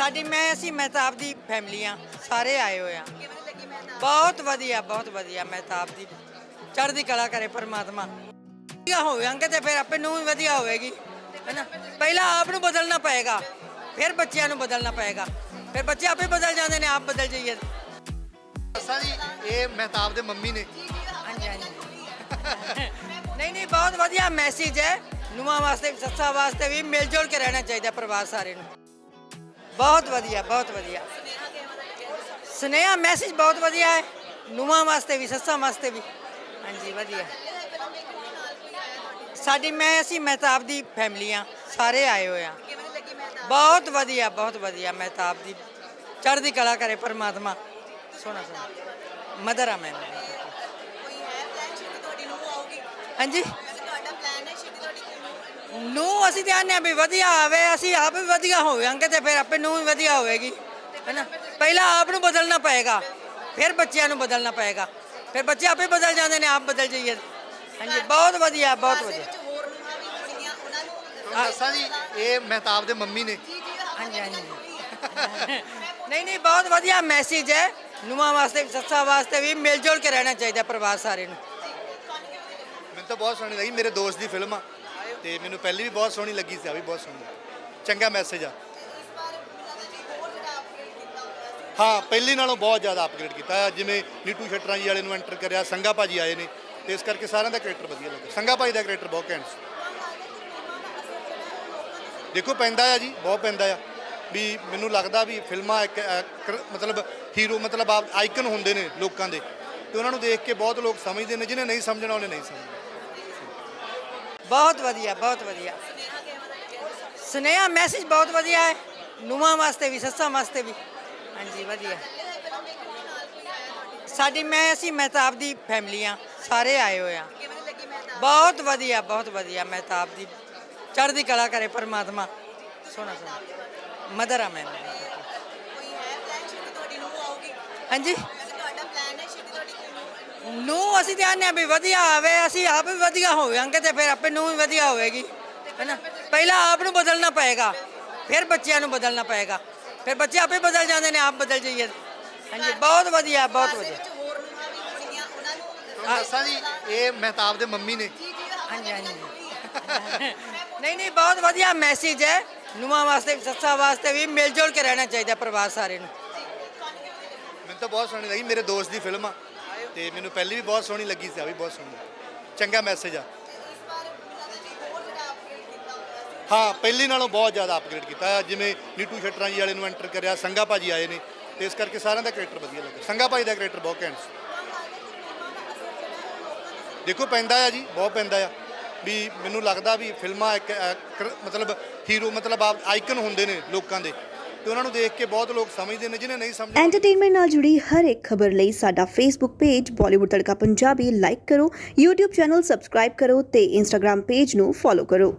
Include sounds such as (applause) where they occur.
ਸਾਡੀ ਮੈਂ ਅਸੀਂ ਮਹਿਤਾਬ ਦੀ ਫੈਮਿਲੀ ਆ ਸਾਰੇ ਆਏ ਹੋਏ ਆ। ਬਹੁਤ ਵਧੀਆ ਬਹੁਤ ਵਧੀਆ ਮਹਿਤਾਬ ਦੀ ਚੜ੍ਹਦੀ ਕਲਾ ਕਰੇ ਪਰਮਾਤਮਾ। ਵਧੀਆ ਹੋਵਾਂਗੇ ਤੇ ਫਿਰ ਆਪੇ ਨੂੰ ਵੀ ਵਧੀਆ ਹੋਵੇਗੀ ਹੈਨਾ? ਪਹਿਲਾਂ ਆਪ ਨੂੰ ਬਦਲਣਾ ਪਏਗਾ ਫਿਰ ਬੱਚਿਆਂ ਨੂੰ ਬਦਲਣਾ ਪਏਗਾ। ਫਿਰ ਬੱਚੇ ਆਪੇ ਬਦਲ ਜਾਂਦੇ ਨੇ ਆਪ ਬਦਲ ਜਾਈਏ। ਦੱਸਾਂ ਜੀ ਇਹ ਮਹਿਤਾਬ ਦੇ ਮੰਮੀ ਨੇ। ਹਾਂਜੀ ਹਾਂਜੀ। ਨਹੀਂ ਨਹੀਂ ਬਹੁਤ ਵਧੀਆ ਮੈਸੇਜ ਹੈ। ਨੂੰਹਾਂ ਵਾਸਤੇ ਸੱਸਾਂ ਵਾਸਤੇ ਵੀ ਮਿਲ ਜੁਲ ਕੇ ਰਹਿਣਾ ਚਾਹੀਦਾ ਪਰਿਵਾਰ ਸਾਰੇ ਨੂੰ। ਬਹੁਤ ਵਧੀਆ ਬਹੁਤ ਵਧੀਆ। ਸੁਨੇਹਾ ਮੈਸੇਜ ਬਹੁਤ ਵਧੀਆ ਹੈ। ਨੂੰਹਾਂ ਵਾਸਤੇ ਵੀ ਸੱਸਾਂ ਵਾਸਤੇ ਵੀ। ਹਾਂਜੀ ਵਧੀਆ। ਸਾਡੀ ਮੈਂ ਅਸੀਂ ਮਹਿਤਾਬ ਦੀ ਫੈਮਿਲੀ ਆ ਸਾਰੇ ਆਏ ਹੋਏ ਆ ਬਹੁਤ ਵਧੀਆ ਬਹੁਤ ਵਧੀਆ। ਮਹਿਤਾਬ ਦੀ ਚੜ੍ਹਦੀ ਕਲਾ ਕਰੇ ਪਰਮਾਤਮਾ। ਸੋਹਣਾ ਸੋਹਣਾ। ਮਦਰ ਆ ਮੈਂ। ਹਾਂਜੀ? ਨੂੰ ਅਸੀਂ ਤੇ ਆਨੇ ਆ ਵੀ ਵਧੀਆ ਆਵੇ ਅਸੀਂ ਆਪ ਵੀ ਵਧੀਆ ਹੋਵਾਂਗੇ ਤੇ ਫਿਰ ਆਪੇ ਨੂੰ ਵੀ ਵਧੀਆ ਹੋਵੇਗੀ ਹੈਨਾ? ਪਹਿਲਾਂ ਆਪ ਨੂੰ ਬਦਲਣਾ ਪਏਗਾ ਫਿਰ ਬੱਚਿਆਂ ਨੂੰ ਬਦਲਣਾ ਪਏਗਾ। ਫਿਰ ਬੱਚੇ ਆਪੇ ਬਦਲ ਜਾਂਦੇ ਨੇ ਆਪ ਬਦਲ ਜਾਈਏ। ਹਾਂਜੀ ਬਹੁਤ ਵਧੀਆ ਬਹੁਤ ਵਧੀਆ। ਦੱਸਾਂ ਜੀ ਇਹ ਮਹਿਤਾਬ ਦੇ ਮੰਮੀ ਨੇ। ਹਾਂਜੀ ਹਾਂਜੀ। (laughs) ਨਹੀਂ ਨਹੀਂ ਬਹੁਤ ਵਧੀਆ ਮੈਸੇਜ ਹੈ। ਨੂੰਹਾਂ ਵਾਸਤੇ ਸੱਸਾਂ ਵਾਸਤੇ ਵੀ ਮਿਲ ਜੁਲ ਕੇ ਰਹਿਣਾ ਚਾਹੀਦਾ ਪਰਿਵਾਰ ਸਾਰੇ ਨੂੰ। ਮੈਨੂੰ ਤਾਂ ਬਹੁਤ ਸੋਹਣੀ ਲੱਗੀ ਮੇਰੇ ਦੋਸਤ ਦੀ ਫਿਲਮ ਆ। ਤੇ ਮੈਨੂੰ ਪਹਿਲੀ ਵੀ ਬਹੁਤ ਸੋਹਣੀ ਲੱਗੀ ਸੀ ਆ ਵੀ ਬਹੁਤ ਸੋਹਣੀ। ਚੰਗਾ ਮੈਸੇਜ ਆ। ਹਾਂ, ਪਹਿਲੀ ਨਾਲੋਂ ਬਹੁਤ ਜ਼ਿਆਦਾ ਅਪਗ੍ਰੇਡ ਕੀਤਾ। ਆ ਜਿਵੇਂ ਨੀਟੂ ਸ਼ਟਰਾਂ ਜੀ ਵਾਲੇ ਨੂੰ ਐਂਟਰ ਕਰਿਆ, ਸੰਗਾ ਭਾਜੀ ਆਏ ਨੇ। ਤੇ ਇਸ ਕਰਕੇ ਸਾਰਿਆਂ ਦਾ ਕੈਰੈਕਟਰ ਵਧੀਆ ਲੱਗਾ। ਸੰਗਾ ਭਾਜੀ ਦਾ ਕੈਰੈਕਟਰ ਬਹੁਤ ਘੈਂਟ ਸੀ। ਦੇਖੋ, ਪੈਂਦਾ ਆ ਜੀ, ਬਹੁਤ ਪੈਂਦਾ ਆ। ਵੀ ਮੈਨੂੰ ਲੱਗਦਾ ਵੀ ਫਿਲਮਾਂ ਇੱਕ ਮਤਲਬ ਹੀਰੋ ਮਤਲਬ ਆਈਕਨ ਹੁੰਦੇ ਨੇ ਲੋਕਾਂ ਦੇ। ਤੇ ਉਹਨਾਂ ਨੂੰ ਦੇਖ ਕੇ ਬਹੁਤ ਲੋਕ ਸਮਝਦੇ ਨੇ ਜਿਹਨੇ ਨਹੀਂ ਸਮਝਣਾ ਉਹਨੇ ਨਹੀਂ ਸਮਝਣਾ ਬਹੁਤ ਵਧੀਆ ਬਹੁਤ ਵਧੀਆ। ਸੁਨੇਹਾ ਮੈਸੇਜ ਬਹੁਤ ਵਧੀਆ ਹੈ। ਨੂੰਹਾਂ ਵਾਸਤੇ ਵੀ ਸੱਸਾਂ ਵਾਸਤੇ ਵੀ। ਹਾਂਜੀ ਵਧੀਆ। ਸਾਡੀ ਮੈਂ ਅਸੀਂ ਮਹਿਤਾਬ ਦੀ ਫੈਮਿਲੀ ਆ ਸਾਰੇ ਆਏ ਹੋਏ ਆ ਬਹੁਤ ਵਧੀਆ ਬਹੁਤ ਵਧੀਆ। ਮਹਿਤਾਬ ਦੀ ਚੜ੍ਹਦੀ ਕਲਾ ਕਰੇ ਪਰਮਾਤਮਾ। ਸੋਹਣਾ ਸੋਹਣਾ। ਮਦਰ ਆ ਮੈਂ। ਹਾਂਜੀ? ਨੂੰ ਅਸੀਂ ਤੇ ਆਨੇ ਆ ਵੀ ਵਧੀਆ ਆਵੇ ਅਸੀਂ ਆਪ ਵੀ ਵਧੀਆ ਹੋਵਾਂਗੇ ਤੇ ਫਿਰ ਆਪੇ ਨੂੰ ਵੀ ਵਧੀਆ ਹੋਵੇਗੀ। ਹੈਨਾ? ਪਹਿਲਾਂ ਆਪ ਨੂੰ ਬਦਲਣਾ ਪਏਗਾ ਫਿਰ ਬੱਚਿਆਂ ਨੂੰ ਬਦਲਣਾ ਪਏਗਾ। ਫਿਰ ਬੱਚੇ ਆਪੇ ਬਦਲ ਜਾਂਦੇ ਨੇ ਆਪ ਬਦਲ ਜਾਈਏ। ਹਾਂਜੀ ਬਹੁਤ ਵਧੀਆ ਬਹੁਤ ਵਧੀਆ। ਦੱਸਾਂ ਜੀ ਇਹ ਮਹਿਤਾਬ ਦੇ ਮੰਮੀ ਨੇ। ਹਾਂਜੀ ਹਾਂਜੀ। (laughs) ਨਹੀਂ ਨਹੀਂ ਬਹੁਤ ਵਧੀਆ ਮੈਸੇਜ ਹੈ। ਨੂੰਹਾਂ ਵਾਸਤੇ ਸੱਸਾਂ ਵਾਸਤੇ ਵੀ ਮਿਲ ਜੁਲ ਕੇ ਰਹਿਣਾ ਚਾਹੀਦਾ ਪਰਿਵਾਰ ਸਾਰੇ ਨੂੰ। ਮੈਨੂੰ ਤਾਂ ਬਹੁਤ ਸੋਹਣੀ ਲੱਗੀ ਮੇਰੇ ਦੋਸਤ ਦੀ ਫਿਲਮ ਆ। ਤੇ ਮੈਨੂੰ ਪਹਿਲੀ ਵੀ ਬਹੁਤ ਸੋਹਣੀ ਲੱਗੀ ਸੀ ਆ ਵੀ ਬਹੁਤ ਸੋਹਣੀ। ਚੰਗਾ ਮੈਸੇਜ ਆ। ਹਾਂ ਪਹਿਲੀ ਨਾਲੋਂ ਬਹੁਤ ਜ਼ਿਆਦਾ ਅਪਗ੍ਰੇਡ ਕੀਤਾ। ਆ ਜਿਵੇਂ ਨੀਟੂ ਸ਼ਟਰਾਂ ਜੀ ਵਾਲੇ ਨੂੰ ਐਂਟਰ ਕਰਿਆ ਸੰਗਾ ਭਾਜੀ ਆਏ ਨੇ ਤੇ ਇਸ ਕਰਕੇ ਸਾਰਿਆਂ ਦਾ ਕੈਰੈਕਟਰ ਵਧੀਆ ਲੱਗਾ। ਸੰਗਾ ਭਾਜੀ ਦਾ ਕੈਰੈਕਟਰ ਬਹੁਤ ਘੈਂਟ ਸੀ। ਦੇਖੋ ਪੈਂਦਾ ਆ ਜੀ ਬਹੁਤ ਪੈਂਦਾ ਆ। ਵੀ ਮੈਨੂੰ ਲੱਗਦਾ ਵੀ ਫਿਲਮਾਂ ਇੱਕ ਅ, ਮਤਲਬ ਹੀਰੋ ਮਤਲਬ ਆਈਕਨ ਹੁੰਦੇ ਨੇ ਲੋਕਾਂ ਦੇ। ਤੇ ਉਹਨਾਂ ਨੂੰ ਦੇਖ ਕੇ ਬਹੁਤ ਲੋਕ ਸਮਝਦੇ ਨੇ ਜਿਹਨੇ ਨਹੀਂ ਸਮਝਣਾ ਐਂਟਰਟੇਨਮੈਂਟ ਨਾਲ ਜੁੜੀ ਹਰ ਇੱਕ ਖਬਰ ਲਈ ਸਾਡਾ Facebook page Bollywood Tadka Punjabi like ਕਰੋ, YouTube ਚੈਨਲ ਸਬਸਕ੍ਰਾਈਬ ਕਰੋ ਤੇ Instagram ਪੇਜ ਨੂੰ ਫੋਲੋ ਕਰੋ।